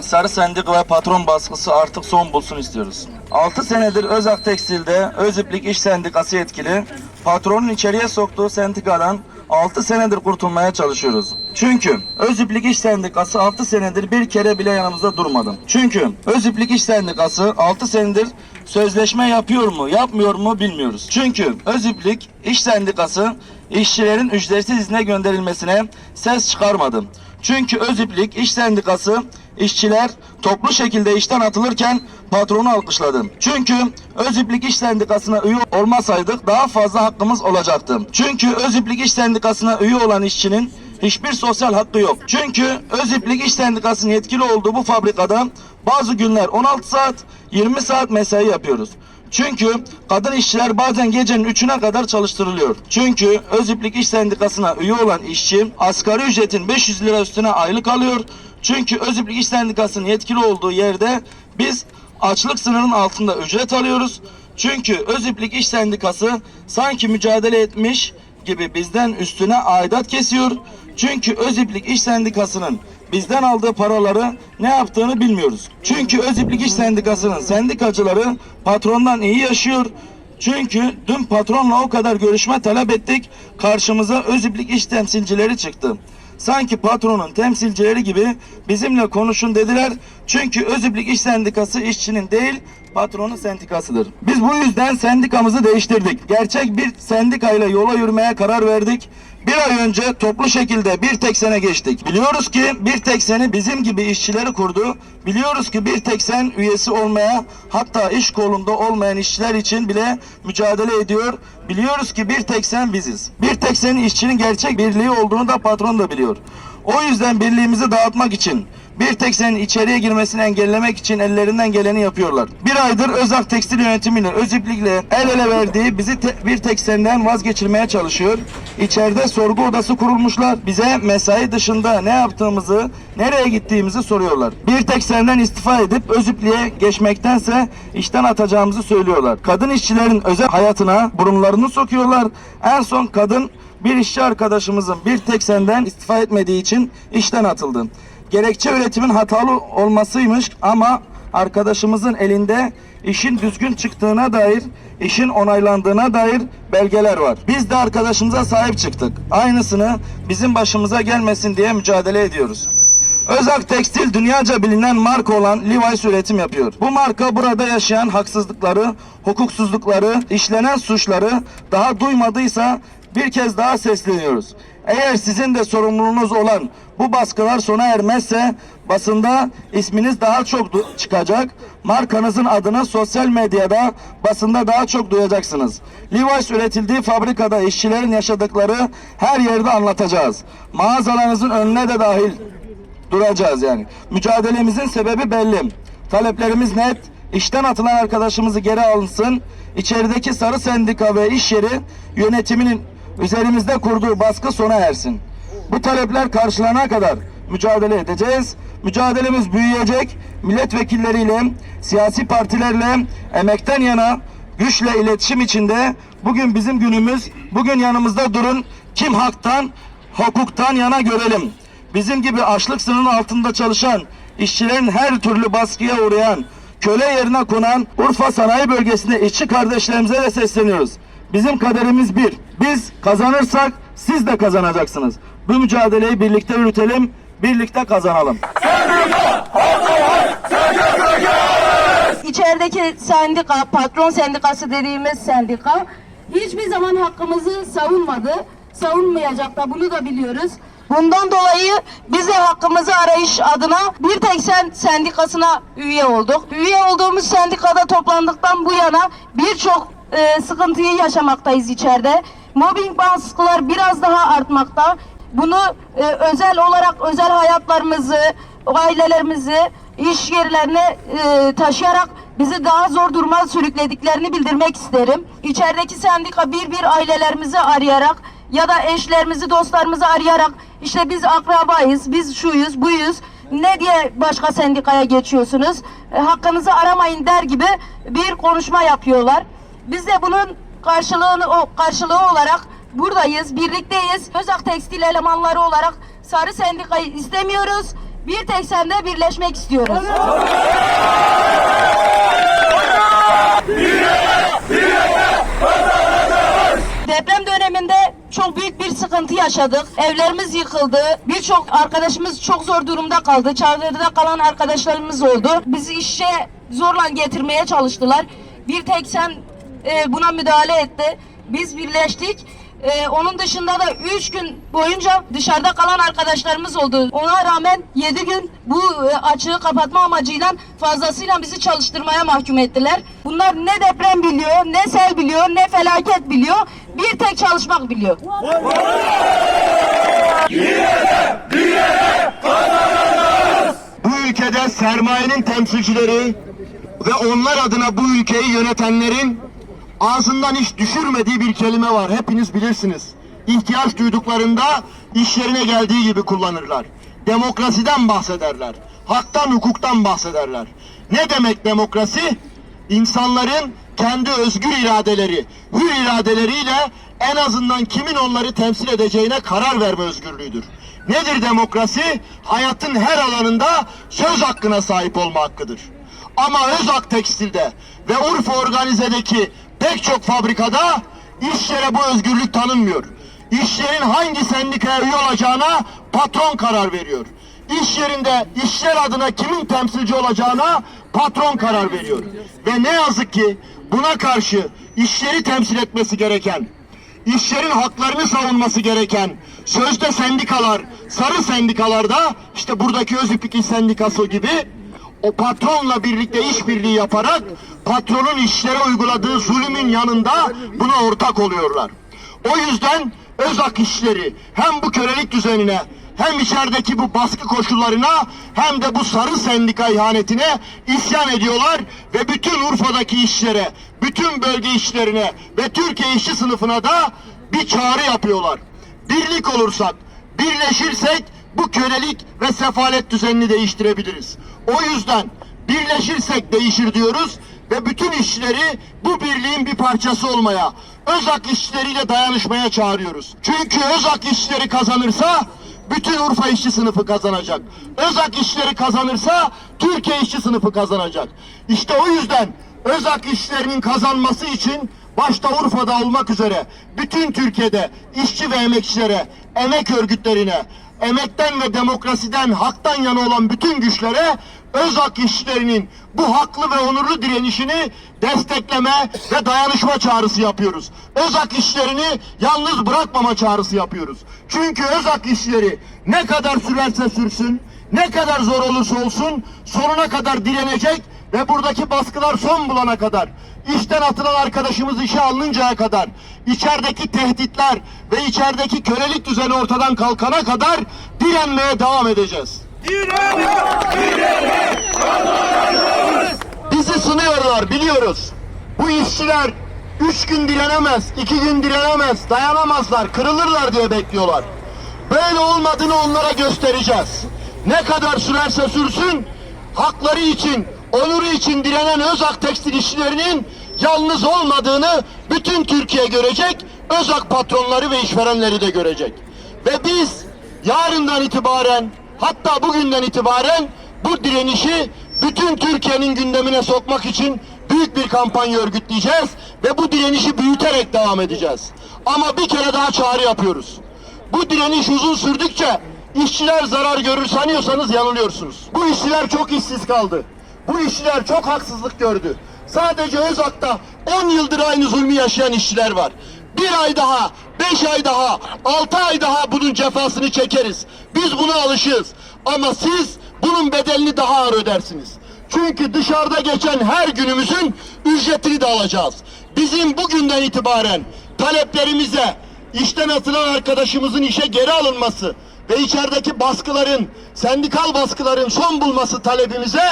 Sarı sendika ve patron baskısı artık son bulsun istiyoruz. 6 senedir Özak Tekstil'de Öziplik İş Sendikası yetkili, patronun içeriye soktuğu sendikadan 6 senedir kurtulmaya çalışıyoruz. Çünkü Öziplik İş Sendikası 6 senedir bir kere bile yanımızda durmadı. Çünkü Öziplik İş Sendikası 6 senedir sözleşme yapıyor mu, yapmıyor mu bilmiyoruz. Çünkü Öziplik İş Sendikası işçilerin ücretsiz izne gönderilmesine ses çıkarmadı. Çünkü Öziplik İş Sendikası işçiler toplu şekilde işten atılırken patronu alkışladı. Çünkü Öziplik İş Sendikası'na üye olmasaydık daha fazla hakkımız olacaktı. Çünkü Öziplik İş Sendikası'na üye olan işçinin hiçbir sosyal hakkı yok. Çünkü Öziplik İş Sendikası'nın yetkili olduğu bu fabrikada bazı günler 16 saat 20 saat mesai yapıyoruz. Çünkü kadın işçiler bazen gecenin 3'üne kadar çalıştırılıyor. Çünkü Öziplik İş Sendikası'na üye olan işçi asgari ücretin 500 lira üstüne aylık alıyor. Çünkü Öziplik İş Sendikası'nın yetkili olduğu yerde biz açlık sınırının altında ücret alıyoruz. Çünkü Öziplik İş Sendikası sanki mücadele etmiş gibi bizden üstüne aidat kesiyor. Çünkü Öziplik İş Sendikası'nın bizden aldığı paraları ne yaptığını bilmiyoruz. Çünkü Öziplik İş Sendikası'nın sendikacıları patrondan iyi yaşıyor. Çünkü dün patronla o kadar görüşme talep ettik. Karşımıza Öziplik iş temsilcileri çıktı. Sanki patronun temsilcileri gibi bizimle konuşun dediler. Çünkü Öziplik İş Sendikası işçinin değil patronun sendikasıdır. Biz bu yüzden sendikamızı değiştirdik. Gerçek bir sendikayla yola yürümeye karar verdik. Bir ay önce toplu şekilde bir tek sene geçtik. Biliyoruz ki bir tek seni bizim gibi işçileri kurdu. Biliyoruz ki bir tek sen üyesi olmaya hatta iş kolunda olmayan işçiler için bile mücadele ediyor. Biliyoruz ki bir tek sen biziz. Bir tek senin işçinin gerçek birliği olduğunu da patron da biliyor. O yüzden birliğimizi dağıtmak için bir tek senin içeriye girmesini engellemek için ellerinden geleni yapıyorlar. Bir aydır Özak Tekstil Yönetimi'nin Öziplik'le el ele verdiği bizi te- bir tek senden vazgeçirmeye çalışıyor. İçeride sorgu odası kurulmuşlar. Bize mesai dışında ne yaptığımızı, nereye gittiğimizi soruyorlar. Bir tek senden istifa edip Öziplik'e geçmektense işten atacağımızı söylüyorlar. Kadın işçilerin özel hayatına burunlarını sokuyorlar. En son kadın bir işçi arkadaşımızın bir tek senden istifa etmediği için işten atıldı. Gerekçe üretimin hatalı olmasıymış ama arkadaşımızın elinde işin düzgün çıktığına dair, işin onaylandığına dair belgeler var. Biz de arkadaşımıza sahip çıktık. Aynısını bizim başımıza gelmesin diye mücadele ediyoruz. Özak Tekstil dünyaca bilinen marka olan Levi's üretim yapıyor. Bu marka burada yaşayan haksızlıkları, hukuksuzlukları, işlenen suçları daha duymadıysa bir kez daha sesleniyoruz. Eğer sizin de sorumluluğunuz olan bu baskılar sona ermezse basında isminiz daha çok çıkacak. Markanızın adını sosyal medyada, basında daha çok duyacaksınız. Levi's üretildiği fabrikada işçilerin yaşadıkları her yerde anlatacağız. Mağazalarınızın önüne de dahil duracağız yani. Mücadelemizin sebebi belli. Taleplerimiz net. İşten atılan arkadaşımızı geri alınsın. İçerideki sarı sendika ve iş yeri yönetiminin üzerimizde kurduğu baskı sona ersin. Bu talepler karşılanana kadar mücadele edeceğiz. Mücadelemiz büyüyecek. Milletvekilleriyle, siyasi partilerle, emekten yana güçle iletişim içinde bugün bizim günümüz. Bugün yanımızda durun. Kim haktan, hukuktan yana görelim. Bizim gibi açlık sınırının altında çalışan, işçilerin her türlü baskıya uğrayan, köle yerine konan Urfa Sanayi Bölgesi'nde işçi kardeşlerimize de sesleniyoruz. Bizim kaderimiz bir. Biz kazanırsak siz de kazanacaksınız. Bu mücadeleyi birlikte yürütelim, birlikte kazanalım. İçerideki sendika, patron sendikası dediğimiz sendika hiçbir zaman hakkımızı savunmadı. Savunmayacak da bunu da biliyoruz. Bundan dolayı biz de hakkımızı arayış adına bir tek sen sendikasına üye olduk. Üye olduğumuz sendikada toplandıktan bu yana birçok e, sıkıntıyı yaşamaktayız içeride. Mobbing baskılar biraz daha artmakta. Bunu e, özel olarak özel hayatlarımızı, ailelerimizi iş yerlerine e, taşıyarak bizi daha zor duruma sürüklediklerini bildirmek isterim. İçerideki sendika bir bir ailelerimizi arayarak ya da eşlerimizi, dostlarımızı arayarak işte biz akrabayız, biz şuyuz, buyuz. Ne diye başka sendikaya geçiyorsunuz? E, hakkınızı aramayın der gibi bir konuşma yapıyorlar. Biz de bunun karşılığını o karşılığı olarak buradayız, birlikteyiz. Özak Tekstil elemanları olarak Sarı Sendikayı istemiyoruz. bir tek sende birleşmek istiyoruz. Deprem döneminde çok büyük bir sıkıntı yaşadık. Evlerimiz yıkıldı. Birçok arkadaşımız çok zor durumda kaldı. Çadırda kalan arkadaşlarımız oldu. Bizi işe zorla getirmeye çalıştılar. Bir tek sen e, buna müdahale etti. Biz birleştik. E, onun dışında da 3 gün boyunca dışarıda kalan arkadaşlarımız oldu. Ona rağmen 7 gün bu e, açığı kapatma amacıyla fazlasıyla bizi çalıştırmaya mahkum ettiler. Bunlar ne deprem biliyor, ne sel biliyor, ne felaket biliyor. Bir tek çalışmak biliyor. Bu ülkede sermayenin temsilcileri ve onlar adına bu ülkeyi yönetenlerin ağzından hiç düşürmediği bir kelime var. Hepiniz bilirsiniz. İhtiyaç duyduklarında iş yerine geldiği gibi kullanırlar. Demokrasiden bahsederler. Haktan, hukuktan bahsederler. Ne demek demokrasi? İnsanların kendi özgür iradeleri, hür iradeleriyle en azından kimin onları temsil edeceğine karar verme özgürlüğüdür. Nedir demokrasi? Hayatın her alanında söz hakkına sahip olma hakkıdır. Ama Özak Tekstil'de ve Urfa Organize'deki pek çok fabrikada iş yere bu özgürlük tanınmıyor. İş yerin hangi sendikaya üye olacağına patron karar veriyor. İş yerinde işler adına kimin temsilci olacağına patron karar veriyor. Ve ne yazık ki buna karşı işleri temsil etmesi gereken, işlerin haklarını savunması gereken sözde sendikalar, sarı sendikalarda işte buradaki Öziplik İş Sendikası gibi o patronla birlikte işbirliği yaparak patronun işlere uyguladığı zulümün yanında buna ortak oluyorlar. O yüzden Özak işleri hem bu kölelik düzenine hem içerideki bu baskı koşullarına hem de bu sarı sendika ihanetine isyan ediyorlar ve bütün Urfa'daki işlere, bütün bölge işlerine ve Türkiye işçi sınıfına da bir çağrı yapıyorlar. Birlik olursak, birleşirsek bu kölelik ve sefalet düzenini değiştirebiliriz. O yüzden birleşirsek değişir diyoruz ve bütün işçileri bu birliğin bir parçası olmaya, Özak işçileriyle dayanışmaya çağırıyoruz. Çünkü Özak işçileri kazanırsa bütün Urfa işçi sınıfı kazanacak. Özak işçileri kazanırsa Türkiye işçi sınıfı kazanacak. İşte o yüzden Özak işçilerinin kazanması için başta Urfa'da olmak üzere bütün Türkiye'de işçi ve emekçilere, emek örgütlerine, emekten ve demokrasiden, haktan yana olan bütün güçlere Özak işçilerinin bu haklı ve onurlu direnişini destekleme ve dayanışma çağrısı yapıyoruz. Özak işçilerini yalnız bırakmama çağrısı yapıyoruz. Çünkü Özak işçileri ne kadar sürerse sürsün, ne kadar zor olursa olsun sonuna kadar direnecek ve buradaki baskılar son bulana kadar, işten atılan arkadaşımız işe alınıncaya kadar, içerideki tehditler ve içerideki kölelik düzeni ortadan kalkana kadar direnmeye devam edeceğiz. Bizi sınıyorlar biliyoruz. Bu işçiler üç gün direnemez, iki gün direnemez, dayanamazlar, kırılırlar diye bekliyorlar. Böyle olmadığını onlara göstereceğiz. Ne kadar sürerse sürsün, hakları için, onuru için direnen Özak tekstil işçilerinin yalnız olmadığını bütün Türkiye görecek, Özak patronları ve işverenleri de görecek. Ve biz yarından itibaren, hatta bugünden itibaren bu direnişi bütün Türkiye'nin gündemine sokmak için büyük bir kampanya örgütleyeceğiz ve bu direnişi büyüterek devam edeceğiz. Ama bir kere daha çağrı yapıyoruz. Bu direniş uzun sürdükçe işçiler zarar görür sanıyorsanız yanılıyorsunuz. Bu işçiler çok işsiz kaldı. Bu işçiler çok haksızlık gördü. Sadece Özak'ta 10 yıldır aynı zulmü yaşayan işçiler var. Bir ay daha, beş ay daha, altı ay daha bunun cefasını çekeriz. Biz buna alışığız. Ama siz bunun bedelini daha ağır ödersiniz. Çünkü dışarıda geçen her günümüzün ücretini de alacağız. Bizim bugünden itibaren taleplerimize, işten atılan arkadaşımızın işe geri alınması ve içerideki baskıların, sendikal baskıların son bulması talebimize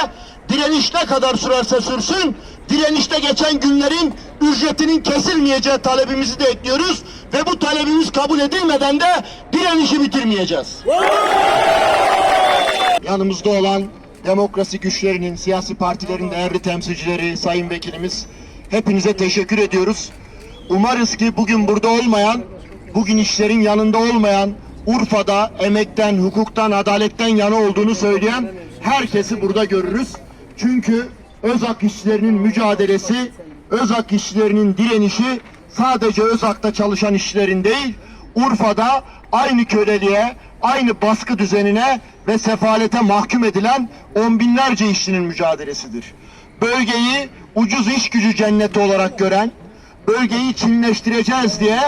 direniş ne kadar sürerse sürsün, direnişte geçen günlerin ücretinin kesilmeyeceği talebimizi de ekliyoruz ve bu talebimiz kabul edilmeden de direnişi bitirmeyeceğiz. Yanımızda olan demokrasi güçlerinin, siyasi partilerin değerli temsilcileri, sayın vekilimiz hepinize teşekkür ediyoruz. Umarız ki bugün burada olmayan, bugün işlerin yanında olmayan, Urfa'da emekten, hukuktan, adaletten yana olduğunu söyleyen herkesi burada görürüz. Çünkü Özak işçilerinin mücadelesi, Özak işçilerinin direnişi sadece Özak'ta çalışan işçilerin değil, Urfa'da aynı köleliğe, aynı baskı düzenine ve sefalete mahkum edilen on binlerce işçinin mücadelesidir. Bölgeyi ucuz iş gücü cenneti olarak gören, bölgeyi Çinleştireceğiz diye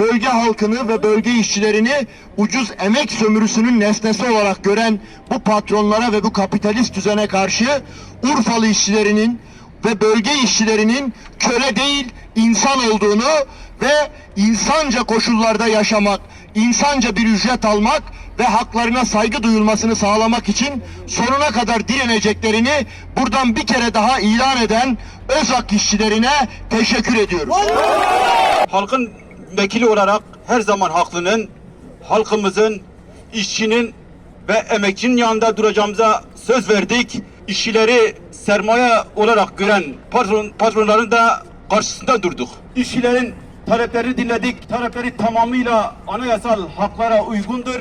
bölge halkını ve bölge işçilerini ucuz emek sömürüsünün nesnesi olarak gören bu patronlara ve bu kapitalist düzene karşı Urfalı işçilerinin ve bölge işçilerinin köle değil insan olduğunu ve insanca koşullarda yaşamak, insanca bir ücret almak ve haklarına saygı duyulmasını sağlamak için sonuna kadar direneceklerini buradan bir kere daha ilan eden Özak işçilerine teşekkür ediyoruz. halkın vekili olarak her zaman haklının, halkımızın, işçinin ve emekçinin yanında duracağımıza söz verdik. İşçileri sermaye olarak gören patron, patronların da karşısında durduk. İşçilerin taleplerini dinledik. Talepleri tamamıyla anayasal haklara uygundur.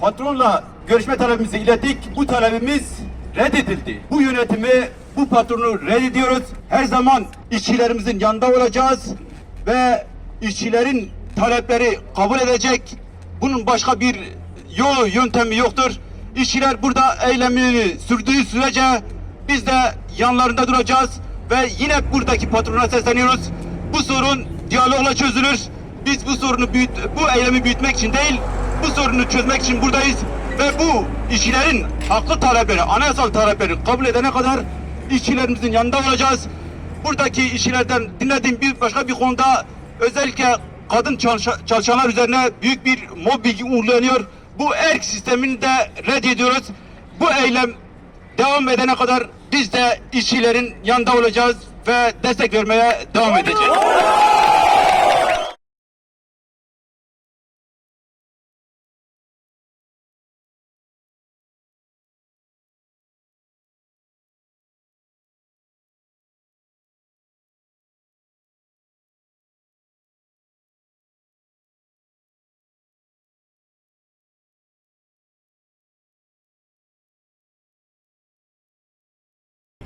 Patronla görüşme talebimizi ilettik. Bu talebimiz reddedildi. Bu yönetimi, bu patronu reddediyoruz. Her zaman işçilerimizin yanında olacağız ve işçilerin talepleri kabul edecek. Bunun başka bir yolu, yöntemi yoktur. İşçiler burada eylemini sürdüğü sürece biz de yanlarında duracağız ve yine buradaki patrona sesleniyoruz. Bu sorun diyalogla çözülür. Biz bu sorunu büyüt, bu eylemi büyütmek için değil, bu sorunu çözmek için buradayız ve bu işçilerin haklı talepleri, anayasal talepleri kabul edene kadar işçilerimizin yanında olacağız. Buradaki işçilerden dinlediğim bir başka bir konuda özellikle kadın çalışa- çalışanlar üzerine büyük bir mobbing uygulanıyor. Bu erk sistemini de reddediyoruz. Bu eylem devam edene kadar biz de işçilerin yanında olacağız ve destek vermeye devam edeceğiz.